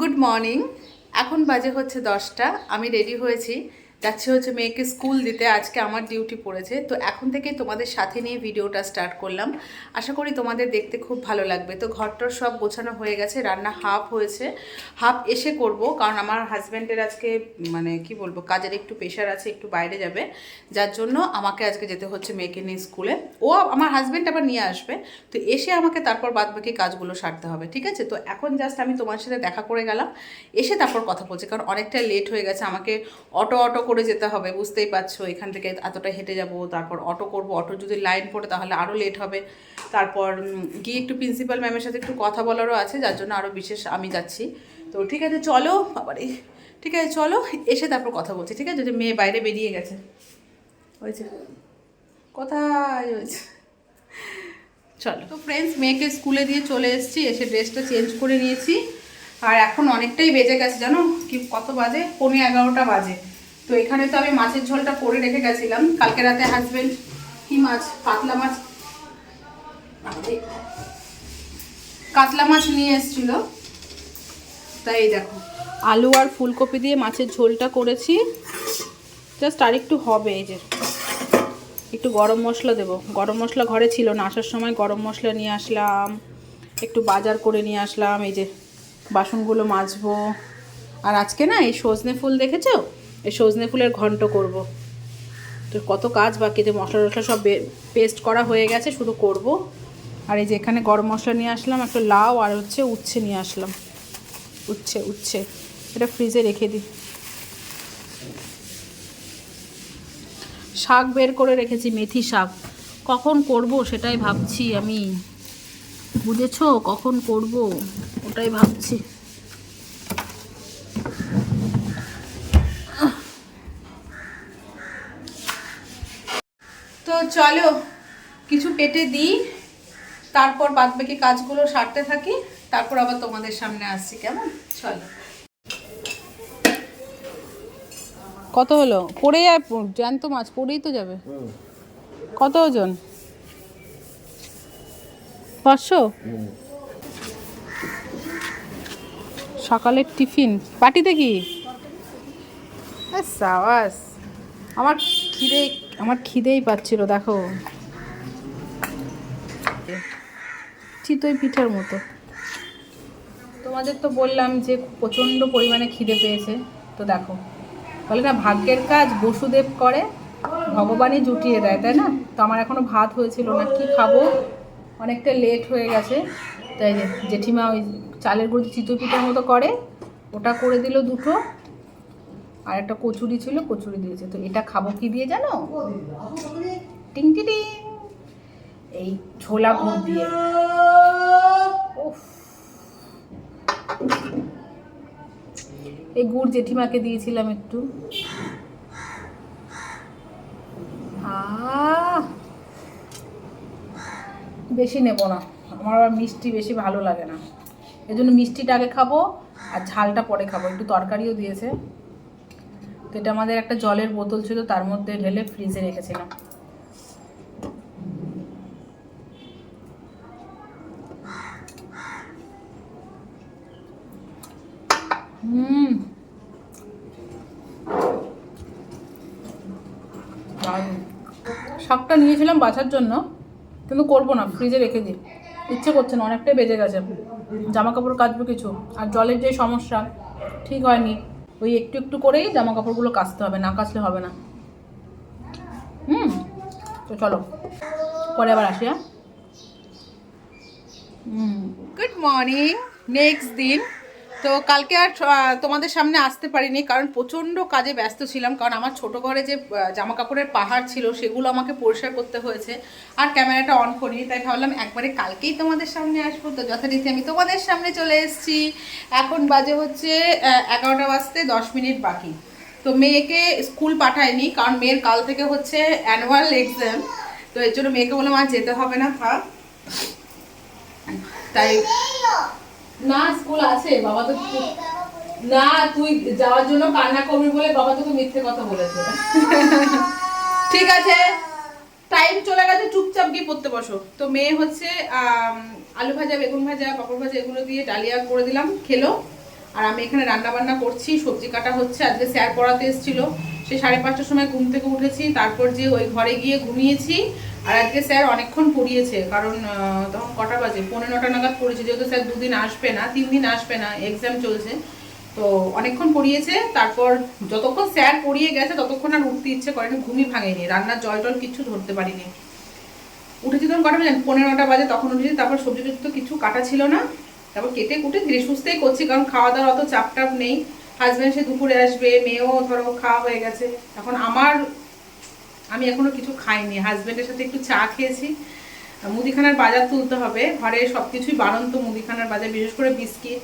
Good morning এখন বাজে হচ্ছে দশটা আমি রেডি হয়েছি। যাচ্ছি হচ্ছে মেয়েকে স্কুল দিতে, আজকে আমার ডিউটি পড়েছে। তো এখন থেকে তোমাদের সাথে নিয়ে ভিডিওটা স্টার্ট করলাম। আশা করি তোমাদের দেখতে খুব ভালো লাগবে। তো ঘরটর সব গোছানো হয়ে গেছে, রান্না হাফ হয়েছে। হাফ এসে করব, কারণ আমার হাজব্যান্ডের আজকে মানে কি বলব, কাজের একটু প্রেশার আছে, একটু বাইরে যাবে। যার জন্য আমাকে আজকে যেতে হচ্ছে মেয়েকে নিয়ে স্কুলে। ও আমার হাজব্যান্ড আবার নিয়ে আসবে। তো এসে আমাকে তারপর বাদবাকি কাজগুলো সারতে হবে, ঠিক আছে? তো এখন জাস্ট আমি তোমার সাথে দেখা করে গেলাম। এসে তারপর কথা বলছি, কারণ অনেকটা লেট হয়ে গেছে। আমাকে অটো অটো করে যেতে হবে, বুঝতেই পারছ। এখান থেকে এতটা হেঁটে যাব, তারপর অটো করব। অটো যদি লাইন পড়ে তাহলে আরও লেট হবে। তারপর গিয়ে একটু প্রিন্সিপাল ম্যামের সাথে একটু কথা বলারও আছে, যার জন্য আরও বিশেষ আমি যাচ্ছি। তো ঠিক আছে, চলো বাবারে ঠিক আছে, চলো, এসে তারপর কথা বলছি, ঠিক আছে? যে মেয়ে বাইরে বেরিয়ে গেছে। হয়েছে। কোথায় হয়েছে? চলো। তো ফ্রেন্ডস মেয়েকে স্কুলে দিয়ে চলে এসেছি, এসে ড্রেসটা চেঞ্জ করে নিয়েছি। আর এখন অনেকটাই বেজে গেছে, জানো? কি, কত বাজে? পনেরো এগারোটা বাজে। তো এখানে তো আমি মাছের ঝোলটা করে রেখে গেছিলাম। কালকে রাতে হাজবেন্ড কি মাছ? পাতলা মাছ। কাতলা মাছ নিয়ে এসেছিল। তাই দেখো। আলু আর ফুলকপি দিয়ে মাছের ঝোলটা করেছি। জাস্ট আর একটু হবে এই যে। একটু গরম মশলা দেবো। গরম মশলা ঘরে ছিল না। আসার সময় গরম মশলা নিয়ে আসলাম। একটু বাজার করে নিয়ে আসলাম। এই যে বাসনগুলো মাজবো। আর আজকে না এই সজনে ফুল দেখেছ? এই সজনে ফুলের ঘন্ট করব। তো কত কাজ বাকি, যে মশলা টশলা সব পেস্ট করা হয়ে গেছে, শুধু করব। আর এই যে এখানে গরম মশলা নিয়ে আসলাম, একটা লাউ আর হচ্ছে উচ্ছে নিয়ে আসলাম। উচ্ছে উচ্ছে। এটা ফ্রিজে রেখে দিই। শাক বের করে রেখেছি, মেথি শাক। কখন করব সেটাই ভাবছি আমি। বুঝেছ? কখন করব? ওটাই ভাবছি। চলো কিছু পেটে দিই তারপর বাদবাকি কাজগুলো সারতে থাকি তারপর আবার তোমাদের সামনে আসছি কেমন? চলো। কত হলো? পড়ে যায় জ্যান্ত মাছ পড়েই তো যাবে। কত ওজন? পাঁচশো? সকালের টিফিন। পার্টিতে কি? সাবাস। আমার খিদে আমার খিদেই পাচ্ছিল, দেখো। চিতই পিঠার মতো। তোমাদের তো বললাম যে প্রচণ্ড পরিমাণে খিদে পেয়েছে, তো দেখো। বলে না, ভাগ্যের কাজ বসুদেব করে, ভগবানই জুটিয়ে দেয়, তাই না? তো আমার এখনও ভাত হয়েছিল না, কি খাব? অনেকটা লেট হয়ে গেছে। তাই জেঠিমা ওই চালের গুঁড়ো চিতই পিঠার মতো করে, ওটা করে দিল দুটো। আর একটা কচুরি ছিল কচুরি দিয়েছে। তো এটা খাব কি দিয়ে জানো? টিং টিং এই ছোলা গুড় দিয়ে। এই গুড় জেঠিমাকে দিয়েছিলাম একটু! বেশি নেব না। আমার আবার মিষ্টি বেশি ভালো লাগে না। এই জন্য মিষ্টিটা আগে খাব আর ঝালটা পরে খাব। একটু তরকারিও দিয়েছে। তো এটা আমাদের একটা জলের বোতল ছিল, তার মধ্যে ঢেলে ফ্রিজে রেখেছিলাম। হুম। শাকটা নিয়েছিলাম বাছার জন্য, কিন্তু করব না, ফ্রিজে রেখে দিই। ইচ্ছে করছে না, অনেকটাই বেজে গেছে। জামা কাপড় কাচবো কিছু, আর জলের যে সমস্যা, ঠিক হয়নি। ওই একটু একটু করেই জামা কাপড়গুলো কাচতে হবে, না কাচলে হবে না। হুম, তো চলো, পরে আবার আসি হ্যাঁ? গুড মর্নিং নেক্সট দিন। তো কালকে আর তোমাদের সামনে আসতে পারিনি, কারণ প্রচণ্ড কাজে ব্যস্ত ছিলাম, কারণ আমার ছোট ঘরে যে জামা কাপড়ের পাহাড় ছিল, সেগুলো আমাকে পরিষ্কার করতে হয়েছে, আর ক্যামেরাটা অন করিনি, তাই ভাবলাম একবারে কালকেই তোমাদের সামনে আসব, তো যথারীতি আমি তোমাদের সামনে চলে এসেছি। এখন বাজে হচ্ছে এগারোটা বাজতে দশ মিনিট বাকি। তো মেয়েকে স্কুল পাঠায়নি, কারণ মেয়ের কাল থেকে হচ্ছে অ্যানুয়াল এক্সাম, তো এর জন্য মেয়েকে বললাম আর যেতে হবে না তাই না স্কুল আছে বাবা তো না তুই যাওয়ার জন্য কান্না করবি বলে বাবা তোকে মিথ্যে কথা বলেছে। ঠিক আছে টাইম চলে গেছে চুপচাপ গিয়ে পড়তে বসো। তো মেয়ে হচ্ছে আলু ভাজা বেগুন ভাজা পাপড় ভাজা এগুলো দিয়ে ডালিয়া করে দিলাম খেলো। আর আমি এখানে রান্না বান্না করছি সবজি কাটা হচ্ছে আজকে স্যার পড়াতে এসেছিল। সে সাড়ে পাঁচটার সময় ঘুম থেকে উঠেছি তারপর যে ওই ঘরে গিয়ে ঘুমিয়েছি আর আজকে স্যার অনেকক্ষণ পড়িয়েছে, কারণ তখন কটা বাজে? পনেরো নটা নাগাদ পড়েছে যেহেতু স্যার দুদিন আসবে না, তিন দিন আসবে না এক্সাম চলছে। তো অনেকক্ষণ পড়িয়েছে, তারপর যতক্ষণ স্যার পড়িয়ে গেছে, ততক্ষণ আর উঠতে ইচ্ছে করেনি, ঘুমই ভাঙেনি, রান্নার জল টল কিচ্ছু ধরতে পারিনি। উঠেছি তখন কটা বাজে? পনেরো নটা বাজে, তখন উঠেছি, তারপর সবজি তো কিছু কাটা ছিল না। তারপর কেটে কুটে ধীরে সুস্থেই করছি, কারণ খাওয়া দাওয়ার অত চাপটাপ নেই। হাজব্যান্ড সে দুপুরে আসবে, মেয়েও ধরো খাওয়া হয়ে গেছে। এখন আমার আমি এখনও কিছু খাইনি। হাজব্যান্ডের সাথে একটু চা খেয়েছি। মুদিখানার বাজার তুলতে হবে। ঘরে সব কিছুই বাড়ন্ত মুদিখানার বাজার, বিশেষ করে বিস্কিট।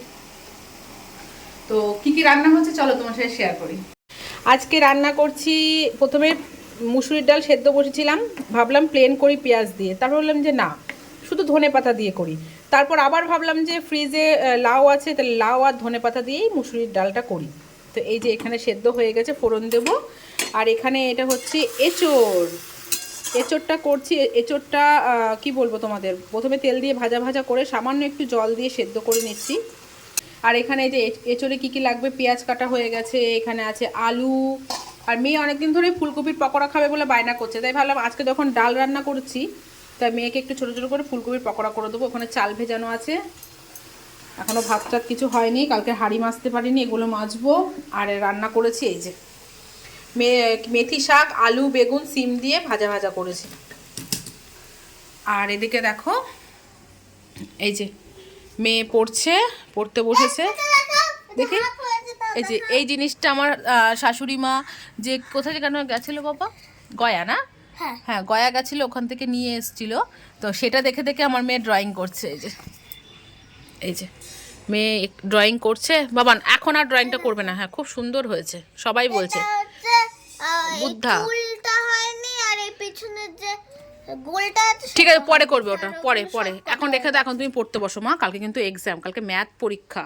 তো কি কি রান্না হচ্ছে চলো তোমার সাথে শেয়ার করি। আজকে রান্না করছি, প্রথমে মুসুরির ডাল সেদ্ধ বসেছিলাম। ভাবলাম প্লেন করি পেঁয়াজ দিয়ে। তারপর বললাম যে না, শুধু ধনে পাতা দিয়ে করি। তারপর আবার ভাবলাম যে ফ্রিজে লাউ আছে, তাহলে লাউ আর ধনে পাতা দিয়েই মুসুরির ডালটা করি। তো এই যে এখানে সেদ্ধ হয়ে গেছে, ফোড়ন দেব। আর এখানে এটা হচ্ছে এঁচোড়। এঁচোড়টা করছি, এঁচোড়টা কি বলব তোমাদের? প্রথমে তেল দিয়ে ভাজা ভাজা করে সামান্য একটু জল দিয়ে সেদ্ধ করে নিচ্ছি। আর এখানে যে এঁচোড়ে কী কী লাগবে? পেঁয়াজ কাটা হয়ে গেছে, এখানে আছে আলু। আর মেয়ে অনেকদিন ধরে ফুলকপির পকোড়া খাবে বলে বায়না করছে। তাই ভাবলাম আজকে যখন ডাল রান্না করছি, তাই মেয়েকে একটু ছোটো ছোটো করে ফুলকপির পকোড়া করে দেবো। ওখানে চাল ভেজানো আছে। এখনও ভাত টাত কিছু হয়নি, কালকে হাঁড়ি মাজতে পারিনি, এগুলো মাজবো। আর রান্না করেছি এই যে। মেথি শাক আলু বেগুন সিম দিয়ে ভাজা ভাজা করেছি। আর এদিকে দেখো এই যে মেয়ে পড়ছে পড়তে বসেছে। দেখি এই যে এই জিনিসটা আমার শাশুড়ি মা যে কোথায় কেন গেছিল বাবা? গয়া না? হ্যাঁ। হ্যাঁ গয়া গেছিল ওখান থেকে নিয়ে এসেছিল। তো সেটা দেখে দেখে আমার মেয়ে ড্রয়িং করছে এই যে। এই যে মেয়ে ড্রয়িং করছে। বাবান এখন আর ড্রয়িংটা করবে না। হ্যাঁ খুব সুন্দর হয়েছে। সবাই বলছে। বুদ্ধা। উল্টা হয়নি আর এই পিছনের যে গোলটা ঠিক আছে পরে করবে ওটা পরে পরে। এখন রেখে দাও এখন তুমি পড়তে বসো মা। কালকে কিন্তু এক্সাম কালকে ম্যাথ পরীক্ষা।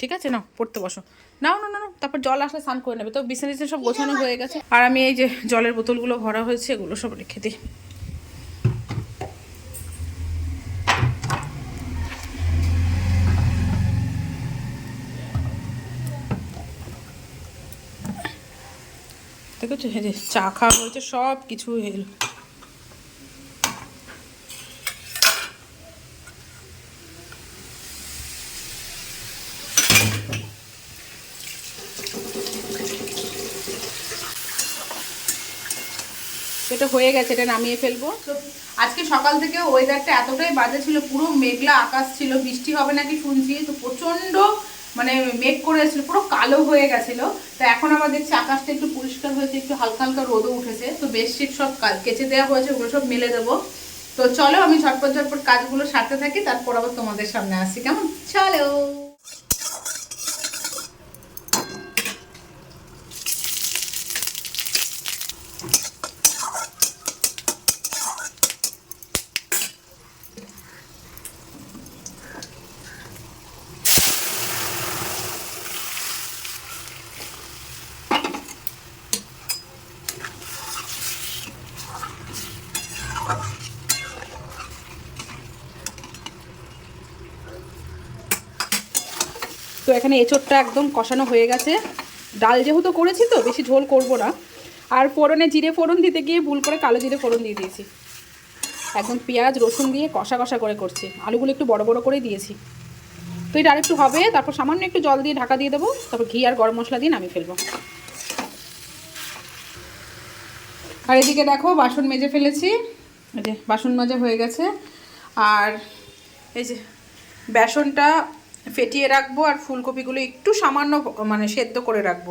ঠিক আছে না পড়তে বসো। নাও না না না তারপর জল আসলে স্নান করে নেবে। তো বিছানা সব গোছানো হয়ে গেছে। আর আমি এই যে জলের বোতলগুলো ভরা হয়েছে এগুলো সব রেখে দিই। দেখেছ চা খাওয়া হয়েছে, সব কিছু এলো। সেটা হয়ে গেছে, এটা নামিয়ে ফেলব। আজকে সকাল থেকে ওয়েদারটা এতটাই বাজে ছিল, পুরো মেঘলা আকাশ ছিল, বৃষ্টি হবে নাকি শুনছি, তো প্রচণ্ড মানে মেঘ করে এসেছিল, পুরো কালো হয়ে গেছিল। তো এখন আমার দেখছি আকাশটা একটু পরিষ্কার হয়েছে, একটু হালকা হালকা রোদও উঠেছে। তো বেডশিট সব কেচে দেওয়া হয়েছে, ওগুলো সব মেলে দেবো। তো চলো আমি ঝটপট ঝটপট কাজগুলো সারতে থাকি, তারপর আবার তোমাদের সামনে আসছি। কেমন? চলো! এখানে এঁচোড়টা একদম কষানো হয়ে গেছে। ডাল যেহেতু করেছি তো, বেশি ঝোল করব না। আর ফোড়নে জিরে ফোড়ন দিতে গিয়ে ভুল করে কালো জিরে ফোড়ন দিয়ে দিয়েছি। একদম পেঁয়াজ, রসুন দিয়ে কষা কষা করে করছি। আলুগুলো একটু বড় বড় করেই দিয়েছি। তো এটা আরেকটু হবে, তারপর সামান্য একটু জল দিয়ে ঢাকা দিয়ে দেবো, তারপর ঘি আর গরম মশলা দিয়ে নামিয়ে ফেলব। আর এদিকে দেখো, বাসন মেজে ফেলেছি। এই যে বাসন মাজা হয়ে গেছে। আর এই যে বেসনটা ফেটিয়ে রাখব আর ফুলকপিগুলো একটু সামান্য মানে সেদ্ধ করে রাখব।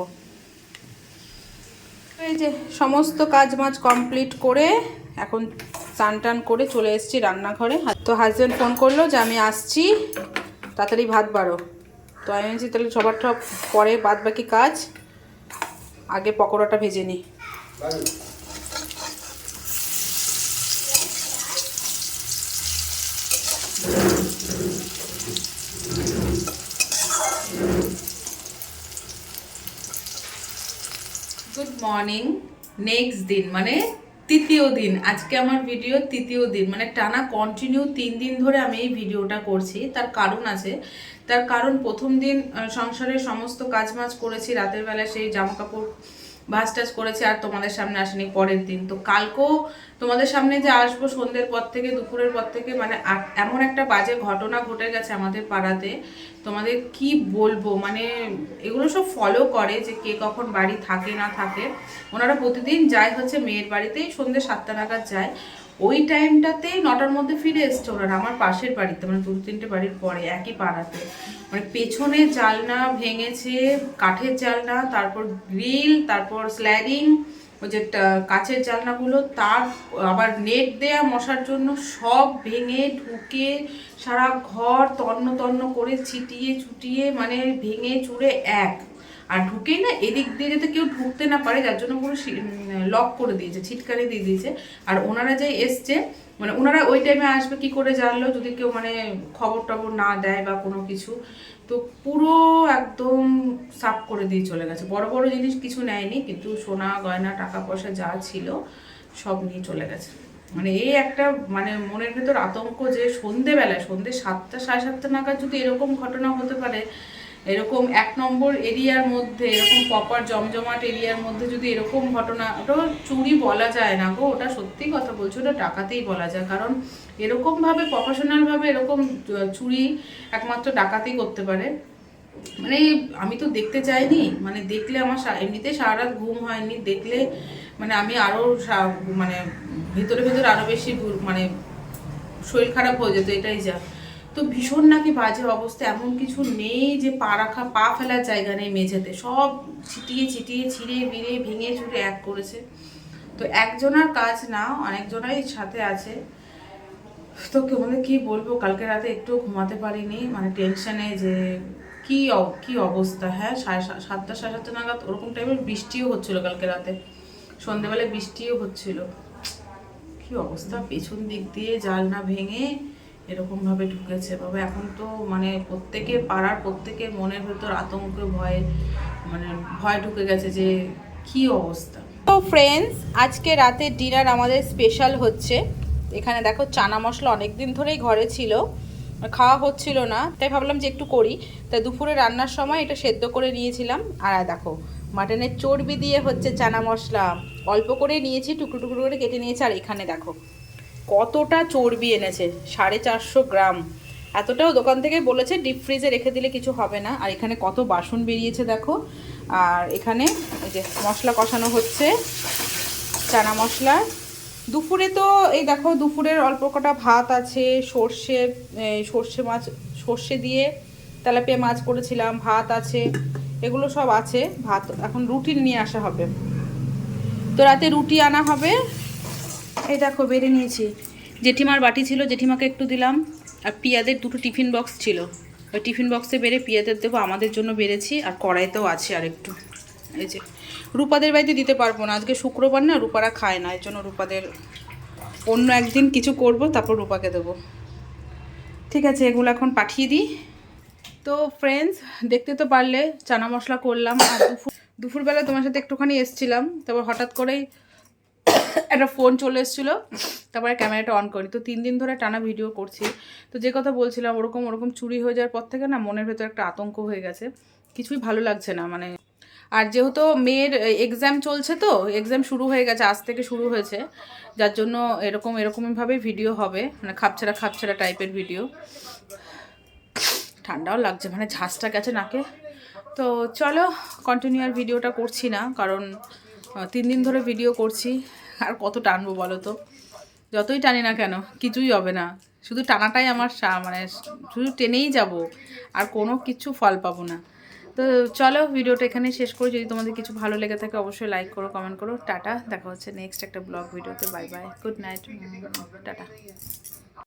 এই যে সমস্ত কাজ মাজ কমপ্লিট করে এখন চান টান করে চলে এসেছি রান্নাঘরে। তো হাজব্যান্ড ফোন করল যে আমি আসছি, তাড়াতাড়ি ভাত বাড়ো। তো আমি বলছি, তাহলে সবার সব পরে বাদ বাকি কাজ, আগে পকোড়াটা ভেজে নিই গুড মর্নিং নেক্সট দিন মানে তৃতীয় দিন। আজকে আমার ভিডিও তৃতীয় দিন মানে টানা কন্টিনিউ তিন দিন ধরে আমি এই ভিডিওটা করছি। তার কারণ আছে, তার কারণ প্রথম দিন সংসারের সমস্ত কাজ মাজ করেছি, রাতের বেলা সেই জামা কাপড় ভাজ টাজ করেছি আর তোমাদের সামনে আসেনি পরের দিন। তো কালকেও তোমাদের সামনে যে আসব সন্ধ্যের পর থেকে, দুপুরের পর থেকে মানে এমন একটা বাজে ঘটনা ঘটে গেছে আমাদের পাড়াতে। তোমাদের কি বলব? মানে এগুলো সব ফলো করে যে কে কখন বাড়ি থাকে না থাকে। ওনারা প্রতিদিন যায় হচ্ছে মেয়ের বাড়িতেই সন্ধ্যে সাতটা নাগাদ যায়। ওই টাইমটাতেই নটার মধ্যে ফিরে এসছে ওনারা আমার পাশের বাড়িতে মানে দু তিনটে বাড়ির পরে, একই পাড়াতে। মানে পেছনে জালনা ভেঙেছে, কাঠের জালনা, তারপর গ্রিল, তারপর স্ল্যাডিং, ওই যে কাচের জালনাগুলো, তার আবার নেট দেয়া মশার জন্য সব ভেঙে ঢুকে সারা ঘর তন্ন তন্ন করে ছিটিয়ে ছুটিয়ে মানে ভেঙে চুড়ে এক। আর ঢুকেই না, এদিক দিয়ে যাতে কেউ ঢুকতে না পারে, যার জন্য পুরো লক করে দিয়েছে ছিটকারি দিয়ে দিয়েছে। আর ওনারা যে এসছে মানে ওনারা ওই টাইমে আসবে, কি করে জানলো? যদি কেউ মানে খবর টবর না দেয় বা কোনো কিছু, তো পুরো একদম সাফ করে দিয়ে চলে গেছে। বড় বড় জিনিস কিছু নেয়নি, কিন্তু সোনা, গয়না, টাকা পয়সা যা ছিল, সব নিয়ে চলে গেছে। মানে এই একটা মানে মনের ভেতর আতঙ্ক যে সন্ধেবেলায়, সন্ধে সাতটা, সাড়ে সাতটা নাগাদ যদি এরকম ঘটনা হতে পারে এরকম এক নম্বর এরিয়ার মধ্যে, এরকম প্রপার জমজমাট এরিয়ার মধ্যে যদি এরকম ঘটনা, ওটা চুরি বলা যায় না গো, ওটা সত্যি কথা বলছো, ওটা ডাকাতেই বলা যায়। কারণ এরকমভাবে প্রফেশনালভাবে এরকম চুরি একমাত্র ডাকাতেই করতে পারে। মানে আমি তো দেখতে চাইনি মানে দেখলে আমার এমনিতে সারা রাত ঘুম হয়নি, দেখলে মানে আমি আরও মানে ভিতরে ভিতরে আরও বেশি মানে শরীর খারাপ হয়ে যেত, এটাই যা। তো ভীষণ নাকি বাজে অবস্থা, এমন কিছু নেই যে পা রাখা, পা ফেলার জায়গা নেই মেঝেতে। সব ছিটিয়ে ছিটিয়ে ছিঁড়ে বিড়ে ভেঙে চুরে এক করেছে। তো একজনার কাজ না, অনেকজনাই সাথে আছে। তো মানে কি বলব, কালকে রাতে একটু ঘুমাতে পারিনি মানে টেনশনে যে কি কি অবস্থা হ্যাঁ? সাড়ে সাতটা সাড়ে সাতটা নাগাদ ওরকম টাইমের বৃষ্টিও হচ্ছিল কালকে রাতে। সন্ধেবেলায় বৃষ্টিও হচ্ছিল। কি অবস্থা, পেছন দিক দিয়ে জালনা ভেঙে এরকম ভাবে ঢুকেছে। বাবা এখন তো মানে প্রত্যেকের পাড়ার প্রত্যেকের মনের ভেতর আতঙ্ক, ভয় মানে ভয় ঢুকে গেছে যে কি অবস্থা। তো ফ্রেন্ডস আজকে রাতের ডিনার আমাদের স্পেশাল হচ্ছে। এখানে দেখো চানা মশলা অনেক দিন ধরেই ঘরে ছিল, খাওয়া হচ্ছিল না। তাই ভাবলাম যে একটু করি। তাই দুপুরে রান্নার সময় এটা সেদ্ধ করে নিয়েছিলাম। আর দেখো, মাটনের চর্বি দিয়ে হচ্ছে চানা মশলা। অল্প করে নিয়েছি, টুকরো টুকরো করে কেটে নিয়েছি। আর এখানে দেখো কতটা চর্বি এনেছে? সাড়ে চারশো গ্রাম। এতটাও দোকান থেকে বলেছে ডিপ ফ্রিজে রেখে দিলে কিছু হবে না। আর এখানে কত বাসন বেরিয়েছে দেখো। আর এখানে এই যে মশলা কষানো হচ্ছে, চানা মশলা। দুপুরে তো এই দেখো, দুপুরের অল্প কটা ভাত আছে, সর্ষে সর্ষে মাছ, সর্ষে দিয়ে তেলাপিয়া মাছ করেছিলাম, ভাত আছে, এগুলো সব আছে। ভাত এখন রুটি নিয়ে আসা হবে। তো রাতে রুটি আনা হবে। এই দেখো, বেড়ে নিয়েছি। জেঠিমার বাটি ছিল, জেঠিমাকে একটু দিলাম। আর পিয়াদের দুটো টিফিন বক্স ছিল। ওই টিফিন বক্সে বেড়ে পিয়াদের দেবো, আমাদের জন্য বেড়েছি, আর কড়াইতেও আছে আর একটু এই যে, রূপাদের বাড়িতে দিতে পারব না। আজকে শুক্রবার না, রূপারা খায় না, এর জন্য রূপাদের অন্য একদিন কিছু করব, তারপর রূপাকে দেবো। ঠিক আছে, এগুলো এখন পাঠিয়ে দিই। তো ফ্রেন্ডস দেখতে তো পারলে, চানা মশলা করলাম, আর দুপুর দুপুরবেলা তোমার সাথে একটুখানি এসছিলাম, তারপর হঠাৎ করেই একটা ফোন চলে এসেছিল, তারপরে ক্যামেরাটা অন করি তো তিন দিন ধরে টানা ভিডিও করছি। তো যে কথা বলছিলাম, ওরকম ওরকম চুরি হয়ে যাওয়ার পর থেকে না মনের ভেতর একটা আতঙ্ক হয়ে গেছে। কিছুই ভালো লাগছে না মানে আর যেহেতু মেয়ের এক্সাম চলছে তো এক্সাম শুরু হয়ে গেছে, আজ থেকে শুরু হয়েছে, যার জন্য এরকম, এরকমভাবেই ভিডিও হবে মানে খাপছাড়া খাপছাড়া টাইপের ভিডিও ঠান্ডাও লাগছে মানে ঝাঁসটা গেছে নাকে। তো চলো কন্টিনিউ আর ভিডিওটা করছি না, কারণ তিন দিন ধরে ভিডিও করছি। আর কত টানবো বলো তো? যতই টানি না কেন, কিছুই হবে না। শুধু টানাটাই আমার মানে শুধু টেনেই যাব, আর কোনো কিছু ফল পাবো না। তো চলো ভিডিওটা এখানে শেষ করি। যদি তোমাদের কিছু ভালো লেগে থাকে, অবশ্যই লাইক করো কমেন্ট করো। টাটা, দেখা হচ্ছে নেক্সট একটা ব্লগ ভিডিওতে। Bye bye good night tata.